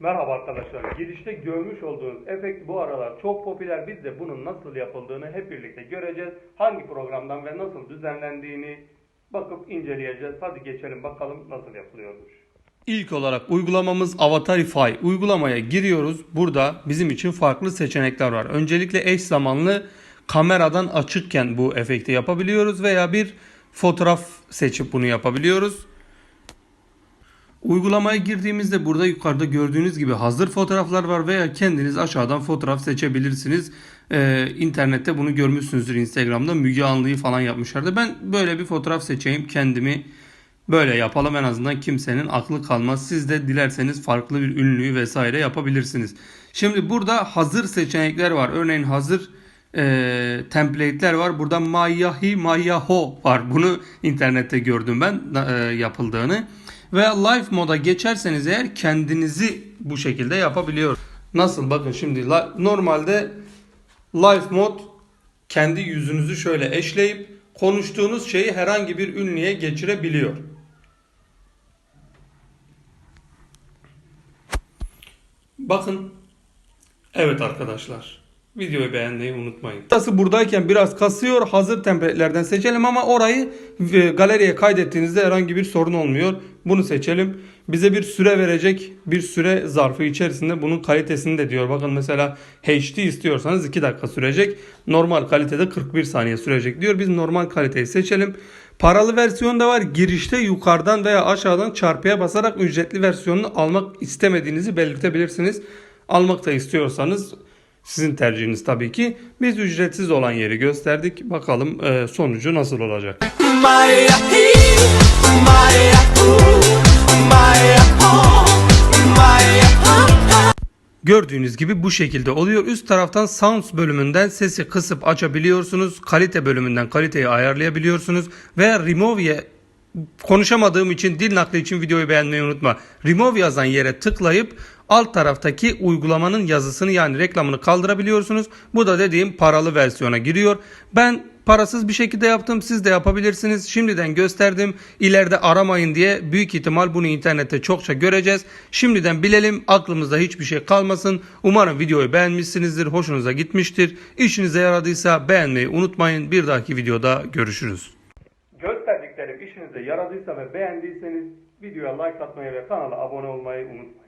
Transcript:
Merhaba arkadaşlar. Girişte görmüş olduğunuz efekt bu aralar çok popüler. Biz de bunun nasıl yapıldığını hep birlikte göreceğiz. Hangi programdan ve nasıl düzenlendiğini bakıp inceleyeceğiz. Hadi geçelim bakalım nasıl yapılıyormuş. İlk olarak uygulamamız Avatarify. Uygulamaya giriyoruz. Burada bizim için farklı seçenekler var. Öncelikle eş zamanlı kameradan açıkken bu efekti yapabiliyoruz veya bir fotoğraf seçip bunu yapabiliyoruz. Uygulamaya girdiğimizde burada yukarıda gördüğünüz gibi hazır fotoğraflar var veya kendiniz aşağıdan fotoğraf seçebilirsiniz. Ee, internette bunu görmüşsünüzdür Instagram'da Müge Anlı'yı falan yapmışlardı. Ben böyle bir fotoğraf seçeyim kendimi böyle yapalım en azından kimsenin aklı kalmaz. Siz de dilerseniz farklı bir ünlüyü vesaire yapabilirsiniz. Şimdi burada hazır seçenekler var. Örneğin hazır e, template'ler var. Burada Mayahi Mayaho var. Bunu internette gördüm ben e, yapıldığını. Veya live moda geçerseniz eğer kendinizi bu şekilde yapabiliyor. Nasıl? Bakın şimdi normalde live mod kendi yüzünüzü şöyle eşleyip konuştuğunuz şeyi herhangi bir ünlüye geçirebiliyor. Bakın. Evet arkadaşlar. Videoyu beğenmeyi unutmayın. Burası buradayken biraz kasıyor. Hazır template'lerden seçelim ama orayı e, galeriye kaydettiğinizde herhangi bir sorun olmuyor. Bunu seçelim. Bize bir süre verecek. Bir süre zarfı içerisinde bunun kalitesini de diyor. Bakın mesela HD istiyorsanız 2 dakika sürecek. Normal kalitede 41 saniye sürecek diyor. Biz normal kaliteyi seçelim. Paralı versiyon da var. Girişte yukarıdan veya aşağıdan çarpıya basarak ücretli versiyonunu almak istemediğinizi belirtebilirsiniz. Almak da istiyorsanız sizin tercihiniz tabii ki. Biz ücretsiz olan yeri gösterdik. Bakalım e, sonucu nasıl olacak. Gördüğünüz gibi bu şekilde oluyor. Üst taraftan Sounds bölümünden sesi kısıp açabiliyorsunuz. Kalite bölümünden kaliteyi ayarlayabiliyorsunuz. Veya Remove'ye konuşamadığım için dil nakli için videoyu beğenmeyi unutma. Remove yazan yere tıklayıp alt taraftaki uygulamanın yazısını yani reklamını kaldırabiliyorsunuz. Bu da dediğim paralı versiyona giriyor. Ben parasız bir şekilde yaptım. Siz de yapabilirsiniz. Şimdiden gösterdim. İleride aramayın diye büyük ihtimal bunu internette çokça göreceğiz. Şimdiden bilelim. Aklımızda hiçbir şey kalmasın. Umarım videoyu beğenmişsinizdir. Hoşunuza gitmiştir. İşinize yaradıysa beğenmeyi unutmayın. Bir dahaki videoda görüşürüz. İşinize yaradıysa ve beğendiyseniz videoya like atmayı ve kanala abone olmayı unutmayın.